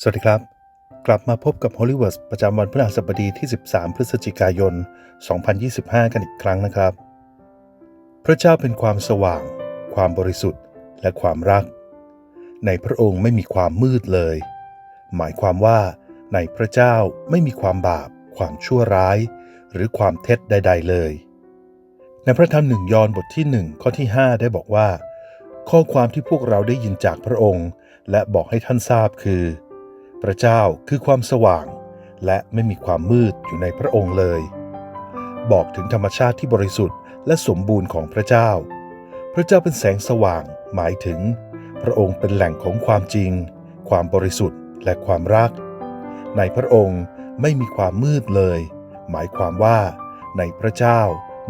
สวัสดีครับ กลับมาพบกับ Hollywood ประจำวันพฤหัสบดีที่ 13 พฤศจิกายน 2025 กันอีกครั้งนะครับ พระเจ้าเป็นความสว่าง ความบริสุทธิ์ และความรัก ในพระองค์ไม่มีความมืดเลย หมายความว่า ในพระเจ้าไม่มีความบาป ความชั่วร้าย หรือความเท็จใด ๆ เลย ในพระธรรมหนึ่งยอห์นบทที่หนึ่งข้อที่ 5 ได้บอกว่า ข้อความที่พวกเราได้ยินจากพระองค์ และบอกให้ท่านทราบคือ พระเจ้าคือความสว่าง และไม่มีความมืดอยู่ในพระองค์เลย บอกถึงธรรมชาติที่บริสุทธิ์และสมบูรณ์ของพระเจ้า พระเจ้าเป็นแสงสว่าง หมายถึง พระองค์เป็นแหล่งของความจริง ความบริสุทธิ์และความรัก ในพระองค์ไม่มีความมืดเลย หมายความว่า ในพระเจ้า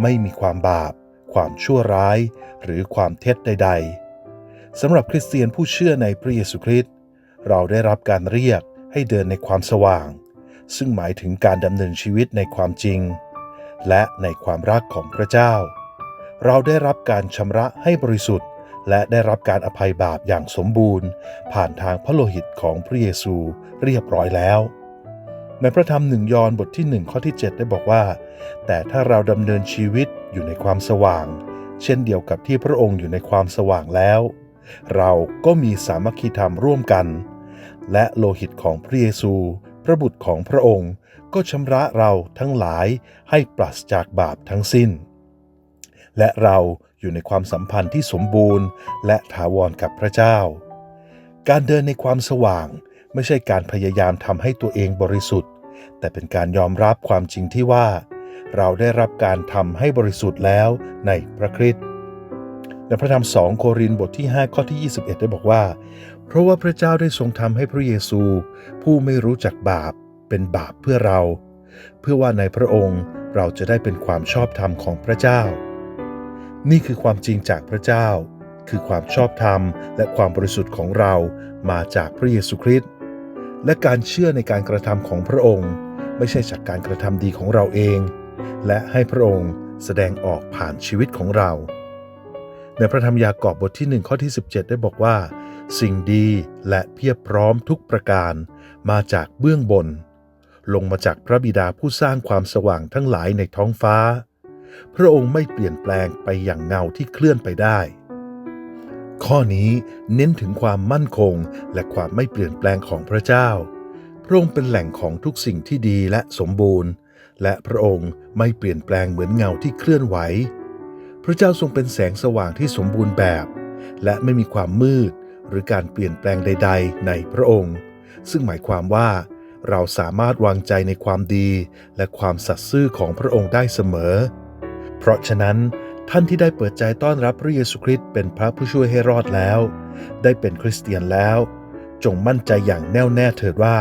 ไม่มีความบาป ความชั่วร้าย หรือความเท็จใด ๆสำหรับคริสเตียนผู้เชื่อในพระเยซูคริสต์เราได้รับการเรียก ให้เดินในความสว่าง ซึ่งหมายถึงการดำเนินชีวิตในความจริง และในความรักของพระเจ้า เราได้รับการชำระให้บริสุทธิ์ และได้รับการอภัยบาปอย่างสมบูรณ์ ผ่านทางพระโลหิตของพระเยซูเรียบร้อยแล้วในพระธรรมหนึ่งยอห์นบทที่หนึ่งข้อที่ 7 ได้บอกว่า แต่ถ้าเราดำเนินชีวิตอยู่ในความสว่าง เช่นเดียวกับที่พระองค์อยู่ในความสว่างแล้ว เราก็มีสามัคคีธรรมร่วมกัน และโลหิตของพระเยซู พระบุตรของพระองค์ ก็ชำระเราทั้งหลายให้ปราศจากบาปทั้งสิ้น และเราอยู่ในความสัมพันธ์ที่สมบูรณ์ และถาวรกับพระเจ้า การเดินในความสว่างไม่ใช่การพยายามทำให้ตัวเองบริสุทธิ์ แต่เป็นการยอมรับความจริงที่ว่า เราได้รับการทำให้บริสุทธิ์แล้วในพระคริสต์ ในพระธรรมสองโครินธ์บทที่ 5 ข้อที่ 21 ได้บอกว่า เพราะว่าพระเจ้าได้ทรงทำให้พระเยซู ผู้ไม่รู้จักบาปเป็นบาปเพื่อเรา เพื่อว่าในพระองค์เราจะได้เป็นความชอบธรรมของพระเจ้า นี่คือความจริงจากพระเจ้า คือความชอบธรรมและความบริสุทธิ์ของเรามาจากพระเยซูคริสต์และการเชื่อในการกระทำของพระองค์ ไม่ใช่จากการกระทำดีของเราเอง และให้พระองค์แสดงออกผ่านชีวิตของเรา ในพระธรรมยากอบบทที่ 1 ข้อที่ 17 ได้บอกว่า สิ่งดีและเพียบพร้อมทุกประการ มาจากเบื้องบน ลงมาจากพระบิดาผู้สร้างความสว่างทั้งหลายในท้องฟ้า พระองค์ไม่เปลี่ยนแปลงไปอย่างเงาที่เคลื่อนไปได้ ข้อนี้เน้นถึงความมั่นคงและความไม่เปลี่ยนแปลงของพระเจ้า พระองค์เป็นแหล่งของทุกสิ่งที่ดีและสมบูรณ์ และพระองค์ไม่เปลี่ยนแปลงเหมือนเงาที่เคลื่อนไหว พระเจ้าทรงเป็นแสงสว่างที่สมบูรณ์แบบ และไม่มีความมืดหรือการเปลี่ยนแปลงใด ๆ ในพระองค์ ซึ่งหมายความว่าเราสามารถวางใจในความดีและความสัตย์ซื่อของพระองค์ได้เสมอ เพราะฉะนั้นท่านที่ได้เปิดใจต้อนรับพระเยซูคริสต์เป็นพระผู้ช่วยให้รอดแล้ว ได้เป็นคริสเตียนแล้ว จงมั่นใจอย่างแน่วแน่เถิดว่า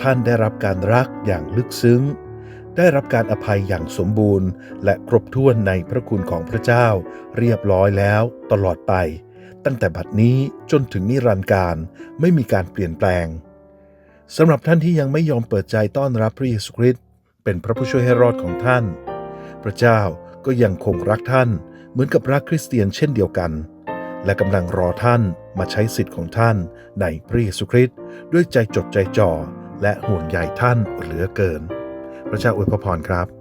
ท่านได้รับการรักอย่างลึกซึ้ง ได้รับการอภัยอย่างสมบูรณ์ และครบถ้วนในพระคุณของพระเจ้า เรียบร้อยแล้วตลอดไป ตั้งแต่บัดนี้จนถึงนิรันดร์การไม่มีการเปลี่ยนแปลงสำหรับท่านที่ยังไม่ยอมเปิดใจต้อนรับพระเยซูคริสต์เป็นพระผู้ช่วยให้รอดของท่าน พระเจ้าก็ยังคงรักท่านเหมือนกับรักคริสเตียนเช่นเดียวกัน และกำลังรอท่านมาใช้สิทธิ์ของท่านในพระเยซูคริสต์ด้วยใจจดใจจ่อและห่วงใยท่านเหลือเกิน พระเจ้าอวยพรครับ